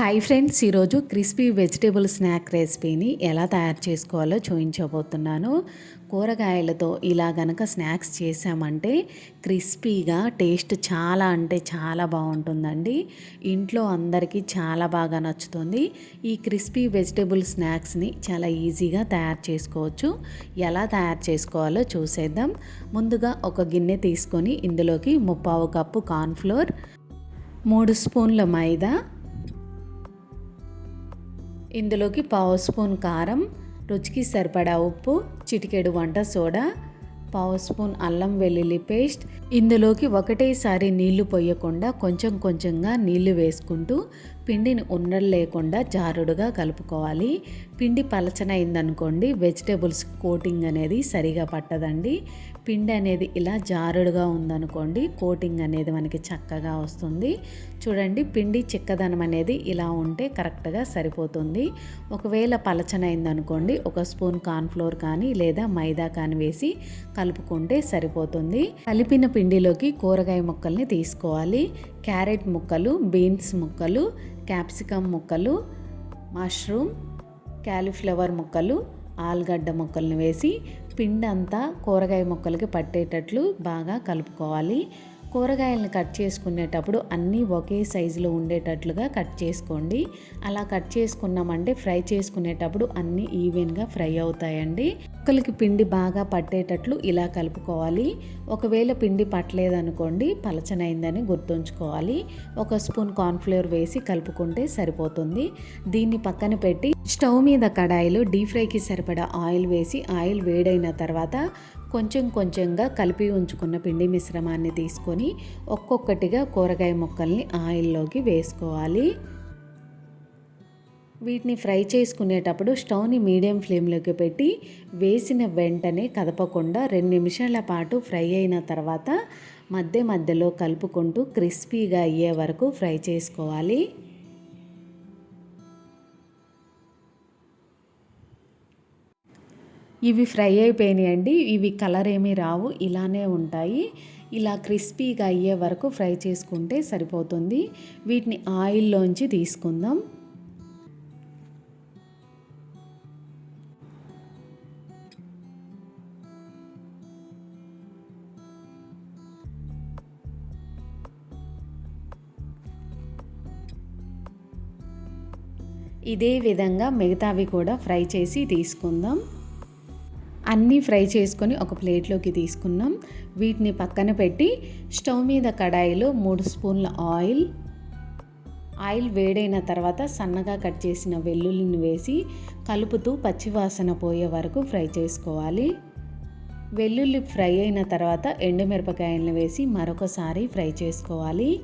Hi friends ఈరోజు crispy vegetable snack రెసిపీని ఎలా తయారు చేసుకోవాలో చూపించబోతున్నాను. కూరగాయలతో ఇలా గనక స్నాక్స్ చేసామంటే క్రిస్పీగా టేస్ట్ చాలా అంటే చాలా బాగుంటుందండి. ఇంట్లో అందరికీ చాలా బాగా నచ్చుతుంది. ఈ క్రిస్పీ వెజిటేబుల్ స్నాక్స్ని చాలా ఈజీగా తయారు చేసుకోవచ్చు. ఎలా తయారు చేసుకోవాలో చూసేద్దాం. ముందుగా ఒక గిన్నె తీసుకొని ఇందులోకి ముప్పావు కప్పు కార్న్ఫ్లోర్ మూడు స్పూన్ల మైదా ఇందులోకి పావు స్పూన్ కారం రుచికి సరిపడా ఉప్పు చిటికెడు వంట సోడా పావు స్పూన్ అల్లం వెల్లుల్లి పేస్ట్. ఇందులోకి ఒకటేసారి నీళ్ళు పోయకుండా కొంచెం కొంచెంగా నీళ్ళు వేసుకుంటూ పిండిని ఉండలు లేకుండా జారుడుగా కలుపుకోవాలి. పిండి పలచనైందనుకోండి వెజిటేబుల్స్ కోటింగ్ అనేది సరిగా పట్టదండి. పిండి అనేది ఇలా జారుడుగా ఉందనుకోండి కోటింగ్ అనేది మనకి చక్కగా వస్తుంది. చూడండి పిండి చిక్కదనం అనేది ఇలా ఉంటే కరెక్ట్గా సరిపోతుంది. ఒకవేళ పలచనైందనుకోండి ఒక స్పూన్ కార్న్ఫ్లోర్ కానీ లేదా మైదా కానీ వేసి కలుపుకుంటే సరిపోతుంది. కలిపిన పిండిలోకి కూరగాయ ముక్కల్ని తీసుకోవాలి. క్యారెట్ ముక్కలు బీన్స్ ముక్కలు క్యాప్సికమ్ ముక్కలు మష్రూమ్ క్యాలీఫ్లవర్ ముక్కలు ఆలుగడ్డ ముక్కల్ని వేసి పిండి అంతా కూరగాయ ముక్కలకి పట్టేటట్లు బాగా కలుపుకోవాలి. కూరగాయలను కట్ చేసుకునేటప్పుడు అన్నీ ఒకే సైజులో ఉండేటట్లుగా కట్ చేసుకోండి. అలా కట్ చేసుకున్నామంటే ఫ్రై చేసుకునేటప్పుడు అన్నీ ఈవెన్గా ఫ్రై అవుతాయండి. ముక్కలకి పిండి బాగా పట్టేటట్లు ఇలా కలుపుకోవాలి. ఒకవేళ పిండి పట్టలేదనుకోండి పలచనైందని గుర్తుంచుకోవాలి. ఒక స్పూన్ కార్న్ఫ్లేవర్ వేసి కలుపుకుంటే సరిపోతుంది. దీన్ని పక్కన పెట్టి స్టవ్ మీద కడాయిలో డీప్ ఫ్రైకి సరిపడా ఆయిల్ వేసి ఆయిల్ వేడైన తర్వాత కొంచెం కొంచెంగా కలిపి ఉంచుకున్న పిండి మిశ్రమాన్ని తీసుకొని ఒక్కొక్కటిగా కూరగాయ ముక్కల్ని ఆయిల్లోకి వేసుకోవాలి. వీటిని ఫ్రై చేసుకునేటప్పుడు స్టవ్ని మీడియం ఫ్లేమ్లోకి పెట్టి వేసిన వెంటనే కదపకుండా రెండు నిమిషాల పాటు ఫ్రై అయిన తర్వాత మధ్య మధ్యలో కలుపుకుంటూ క్రిస్పీగా అయ్యే వరకు ఫ్రై చేసుకోవాలి. ఇవి ఫ్రై అయిపోయినాయండి. ఇవి కలర్ ఏమీ రావు. ఇలానే ఉంటాయి. ఇలా క్రిస్పీగా అయ్యే వరకు ఫ్రై చేసుకుంటే సరిపోతుంది. వీటిని ఆయిల్లోంచి తీసుకుందాం. ఇదే విధంగా మిగతావి కూడా ఫ్రై చేసి తీసుకుందాం. అన్నీ ఫ్రై చేసుకొని ఒక ప్లేట్లోకి తీసుకున్నాం. వీటిని పక్కన పెట్టి స్టవ్ మీద కడాయిలో మూడు స్పూన్ల ఆయిల్ ఆయిల్ వేడైన తర్వాత సన్నగా కట్ చేసిన వెల్లుల్లిని వేసి కలుపుతూ పచ్చివాసన పోయే వరకు ఫ్రై చేసుకోవాలి. వెల్లుల్లి ఫ్రై అయిన తర్వాత ఎండుమిరపకాయలను వేసి మరొకసారి ఫ్రై చేసుకోవాలి.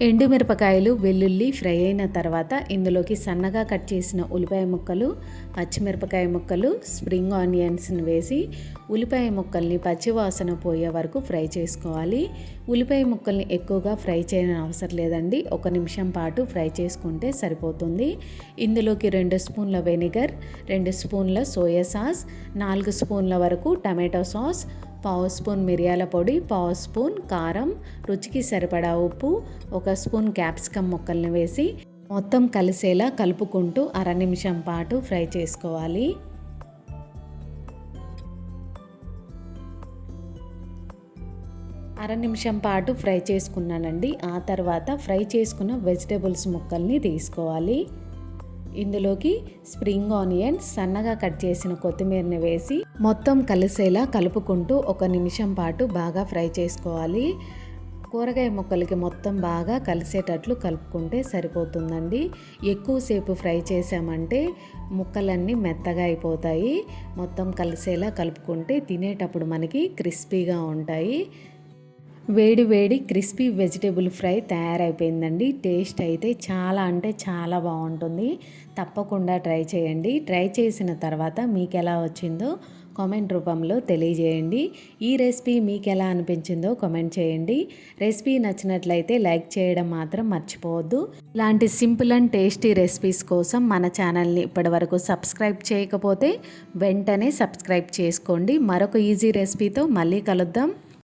ఎండుమిరపకాయలు వెల్లుల్లి ఫ్రై అయిన తర్వాత ఇందులోకి సన్నగా కట్ చేసిన ఉల్లిపాయ ముక్కలు పచ్చిమిరపకాయ ముక్కలు స్ప్రింగ్ ఆనియన్స్ని వేసి ఉల్లిపాయ ముక్కల్ని పచ్చివాసన పోయే వరకు ఫ్రై చేసుకోవాలి. ఉల్లిపాయ ముక్కల్ని ఎక్కువగా ఫ్రై చేయని అవసరం లేదండి. ఒక నిమిషం పాటు ఫ్రై చేసుకుంటే సరిపోతుంది. ఇందులోకి రెండు స్పూన్ల వెనిగర్ రెండు స్పూన్ల సోయా సాస్ నాలుగు స్పూన్ల వరకు టమాటో సాస్ పావు స్పూన్ మిరియాల పొడి పావు స్పూన్ కారం రుచికి సరిపడా ఉప్పు ఒక స్పూన్ క్యాప్సికమ్ ముక్కల్ని వేసి మొత్తం కలిసేలా కలుపుకుంటూ అర నిమిషం పాటు ఫ్రై చేసుకోవాలి. అర నిమిషం పాటు ఫ్రై చేసుకున్నానండి. ఆ తర్వాత ఫ్రై చేసుకున్న వెజిటేబుల్స్ ముక్కల్ని తీసుకోవాలి. ఇందులోకి స్ప్రింగ్ ఆనియన్స్ సన్నగా కట్ చేసిన కొత్తిమీరని వేసి మొత్తం కలిసేలా కలుపుకుంటూ ఒక నిమిషం పాటు బాగా ఫ్రై చేసుకోవాలి. కూరగాయ ముక్కలకి మొత్తం బాగా కలిసేటట్లు కలుపుకుంటే సరిపోతుందండి. ఎక్కువసేపు ఫ్రై చేసామంటే ముక్కలన్నీ మెత్తగా అయిపోతాయి. మొత్తం కలిసేలా కలుపుకుంటే తినేటప్పుడు మనకి క్రిస్పీగా ఉంటాయి. వేడి వేడి క్రిస్పీ వెజిటేబుల్ ఫ్రై తయారైపోయిందండి. టేస్ట్ అయితే చాలా అంటే చాలా బాగుంటుంది. తప్పకుండా ట్రై చేయండి. ట్రై చేసిన తర్వాత మీకు ఎలా వచ్చిందో కామెంట్ రూపంలో తెలియజేయండి. ఈ రెసిపీ మీకు ఎలా అనిపించిందో కామెంట్ చేయండి. రెసిపీ నచ్చినట్లయితే లైక్ చేయడం మాత్రం మర్చిపోవద్దు. ఇలాంటి సింపుల్ అండ్ టేస్టీ రెసిపీస్ కోసం మన ఛానల్ని ఇప్పటివరకు సబ్స్క్రైబ్ చేయకపోతే వెంటనే సబ్స్క్రైబ్ చేసుకోండి. మరొక ఈజీ రెసిపీతో మళ్ళీ కలుద్దాం.